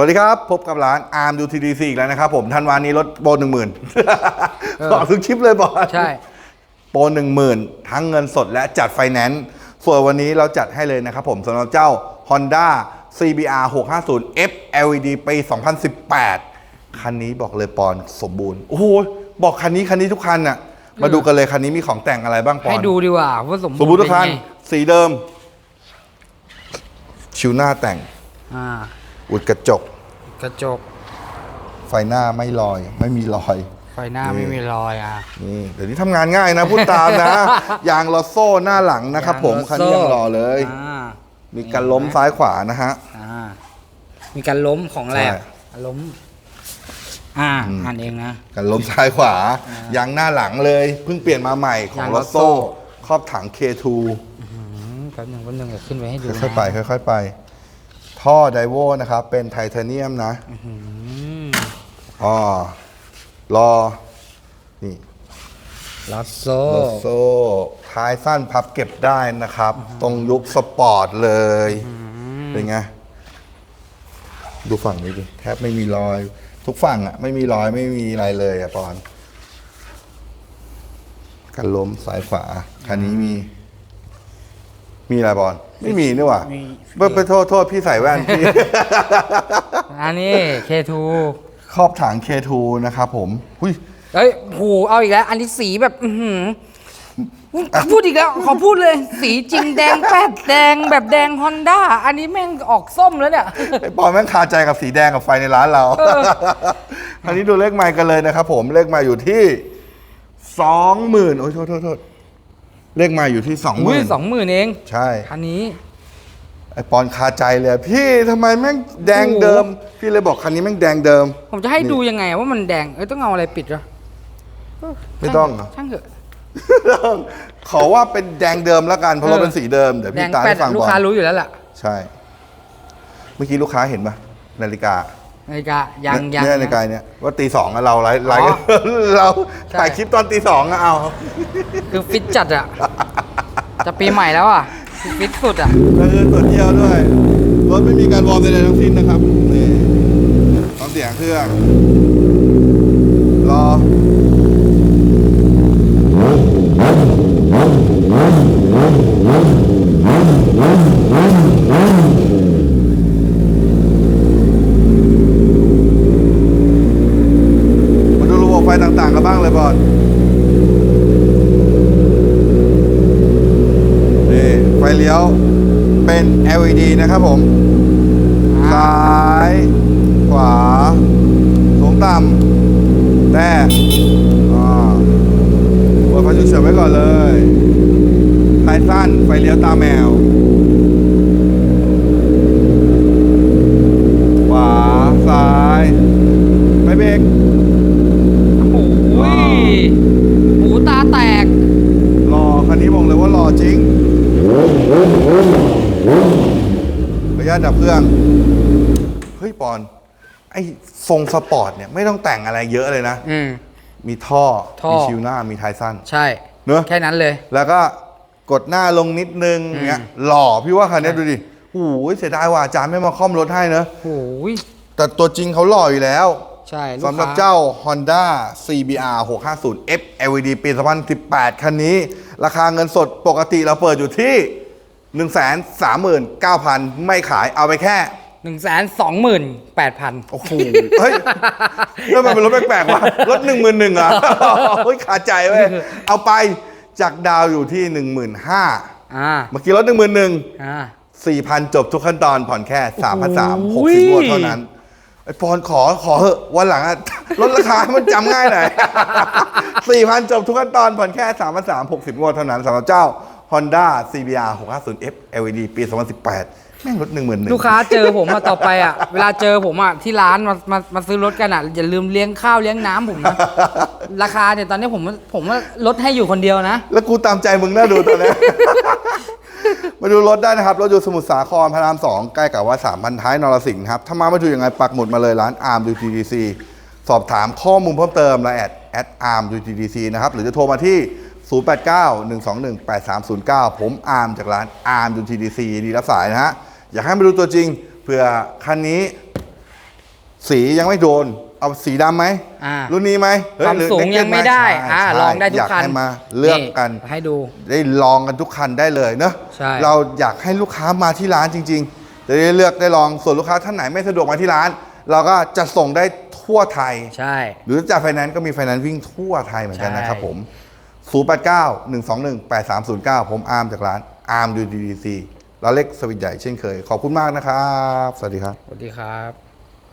วัสดีครับ พบกับร้านอาร์มดูทีดีซีอีกแล้วนะครับผมธันวานี้ลดโปรหนึ่งหมื่นเออบอกทุกคลิปเลยบอลใช่ โปรหนึ่งหมื่นทั้งเงินสดและจัดไฟแนนซ์ส่วนวันนี้เราจัดให้เลยนะครับผมสำหรับเจ้า Honda CBR 650 F LED ปี2018 คันนี้บอกเลยปอนสมบูรณ์ โอ้โห บอกคันนี้คันนี้ทุกคันน่ะ มาดูกันเลยคันนี้มีของแต่งอะไรบ้างปอนให้ดูดีกว่าว่าสมสมบูรณ์ทุกคันเป็นไงสีเดิม ชิวหน้าแต่ง อ่าอุดกระจก กระจก ไฟหน้าไม่ลอย ไม่มีรอย ไฟหน้านี่ไม่มีรอยอะ นี่เดี๋ยวนี้ทำงานง่ายนะพูดตามนะ ยางลอโซ่หน้าหลังนะครับ ผมยางคันนี้ยังรอเลย อ่า มีการล้มซ้ายขวานะฮะ อ่า มีการล้มของอะไรอะใช่ ล้ม อ่าอ่านเองนะ การล้มซ้ายขวายางหน้าหลังเลยเพิ่งเปลี่ยนมาใหม่ของยางลลออโซ่ โซ่ครอบถัง K2 อืมแป๊บหนึงแป๊บหนึงเดี๋ยวขึ้นไว้ให้ดูนะค่อยๆไปค่อยๆไป ท่อไดโวนะครับ เป็นไทเทเนียมนะอืมอ๋อรอ นี่ลอสโซ่ลอโซ่ท้ายสั้นพับเก็บได้นะครับ ตรงยุคสปอร์ตเลย เป็นไง ดูฝั่งนี้ดิ แทบไม่มีรอย ทุกฝั่งอะไม่มีรอยไม่มีอะไรเลยอะปอน กันล้มซ้ายขวาคันนี้มี มีอะไรบอลไม่มีนี่หว่ามีไปไปโทษโทษพี่ใส่แว่นพี่ อันนี้ K2 ครอบถัง K2 นะครับผมหุยเฮ้ยโหเอาอีกแล้ว อันนี้สีแบบ อือหือพูดอีกแล้ว ขอพูดเลย สีจริงแดงแป๊ดแดงแบบแดงฮอนด้า อันนี้แม่งออกส้มแล้วเนี่ย ไอ้ปอนแม่งคาใจกับสีแดงกับไฟในร้านเราอันนี้ดูเลขไมค์กันเลยนะครับผม เลขไมค์อยู่ที่สองหมื่นโอ้ยโทษโทษโทษ เลขไมค์อยู่ที่สองหอุ้ยมื่นสองหมื่นเองใช่ คันนี้ ไอ้ปอนคาใจเลย พี่ทำไมแม่งแดงเดิม พี่เลยบอกคันนี้แม่งแดงเดิม ผมจะให้ดูยังไงว่ามันแดง เอ้ย ต้องเอาอะไรปิดเหรอไม่ต้องเหรอ ช่างเถอะ ขอว่าเป็นแดงเดิมแล้วกันเพราะเออ เราเป็นสีเดิมเดี๋ยวแดพี่งตาแป๊ให้ดฟังลูกก่อนค้ารู้อยู่แล้วล่ะ ใช่ เมื่อกี้ลูกค้าเห็นปะนาฬิกา นาฬิกายังยัง เนี่ยนาฬิกาเนี่ยว่าตีสองอะเราไลฟ์ไลฟ์ อ๋อเราใช่ ถ่ายคลิปตอนตีสองอะเอา คือฟิตจัดอะ จะปีใหม่แล้วอะคือฟิตสุดอะแล้วคือตรวจเที่ยวด้วยรถไม่มีการวอร์มใดๆทั้งสิ้นนะครับนี่ต้องเสียงเครื่อง รอ มาดูระบบไฟต่างๆกันบ้างเลยบอล นี่ ไฟเลี้ยวเป็น LED นะครับผม ซ้าย ขวา สูงต่ำแต่อ่าเปิดไฟฉุกเฉินไว้ก่อนเลยไฟสั้นไฟเลี้ยวตาแมว ขวา ซ้ายไฟเบรกโอ้ยหูตาแตก รอคันนี้บอกเลยว่ารอจริง ขออนุญาตดับเครื่อง เฮ้ยปอน ไอ้ทรงสปอร์ตเนี่ยไม่ต้องแต่งอะไรเยอะเลยนะ อืม มีท่อ ท่อ มีชิวหน้า มีท้ายสั้น ใช่เนอะ แค่นั้นเลย แล้วก็กดหน้าลงนิดนึงเงี้ย หล่อพี่ว่าคันนี้ดูดิโอ้โหเสียดายว่ะอาจารย์ไม่มาค่อมรถให้เนอะ โอ้ยแต่ตัวจริงเขาหล่ออยู่แล้ว ใช่ลูกสำหรับค้เจ้า Honda CBR 650 F LED ปี 2018 คันนี้ ราคาเงินสดปกติเราเปิดอยู่ที่ 139,000 ไม่ขายเอาไปแค่หนึ่งแสนสองหมื่นแปดพันโอ้โหเฮ้ยแล้วมันเป็นรถแปลกๆว่ะรถ1 1 0 0 0อะเฮ้ยขาดใจเว้ยเอาไปจากดาวอยู่ที่15,000อ่าเมื่อกี้รถ11,000อ่า4,000จบทุกขั้นตอนผ่อนแค่3,300โอ้60ยงวดเท่านั้น ไอ้ปอนขอขอเหอะวันหลังอะลดราคาให้มันจำง่ายหน่อย4,000จบทุกขั้นตอนผ่อนแค่3,300 60งวดเท่านั้นสำหรับเจ้า Honda CBR 650F LED ปี 2018 แม่งลด11,000ลูกค้าเจอผมอะต่อไปอะเวลาเจอผมอะที่ร้านมามามาซื้อรถกันอะอย่าลืมเลี้ยงข้าวเลี้ยงน้ำผมนะ ราคาเนี่ยตอนนี้ผมผมว่าลดให้อยู่คนเดียวนะ แล้วกูตามใจมึงน่าดูตอนนี้ มาดูรถได้นะครับ รถอยู่สมุทรสาครพระรามสองใกล้กับวัดสามพันท้ายนรสิงห์ครับ ถ้ามาไม่ถูกยังไงปักหมุดมาเลยร้านอาร์มดูทีดีซีสอบถามข้อมูลเพิ่มเติมและแอดแอดอาร์มดูทีดีซีนะครับ หรือจะโทรมาที่ 089-121-8309 ผมอาร์มจากร้านอาร์มดูทีดีซีดีรับสายนะฮะอยากให้มาดูตัวจริงเผื่อคันนี้ สียังไม่โดน เอาสีดำไหมอ่า รุ่นนี้ไหมเฮ้ความหรือสูง Naked ยังไม่หได้ใช่อ่าใช่ลองได้ทุอกยากคันให้มาเลือกกัน ให้ดู ได้ลองกันทุกคันได้เลยเนอะใช่ เราอยากให้ลูกค้ามาที่ร้านจริงๆจะได้เลือกได้ลองส่วนลูกค้าท่านไหนไม่สะดวกมาที่ร้าน เราก็จะส่งได้ทั่วไทย ใช่ หรือจะไฟแนนซ์ก็มีไฟแนนซ์วิ่งทั่วไทยเหมือนกันนะครับใช่ผม 089 121 8309 ผมอาร์มจากร้านอาร์มดูดีดีซีเราเล็กสวิตใหญ่เช่นเคย ขอบคุณมากนะครับ สวัสดีครับ สวัสดีครับ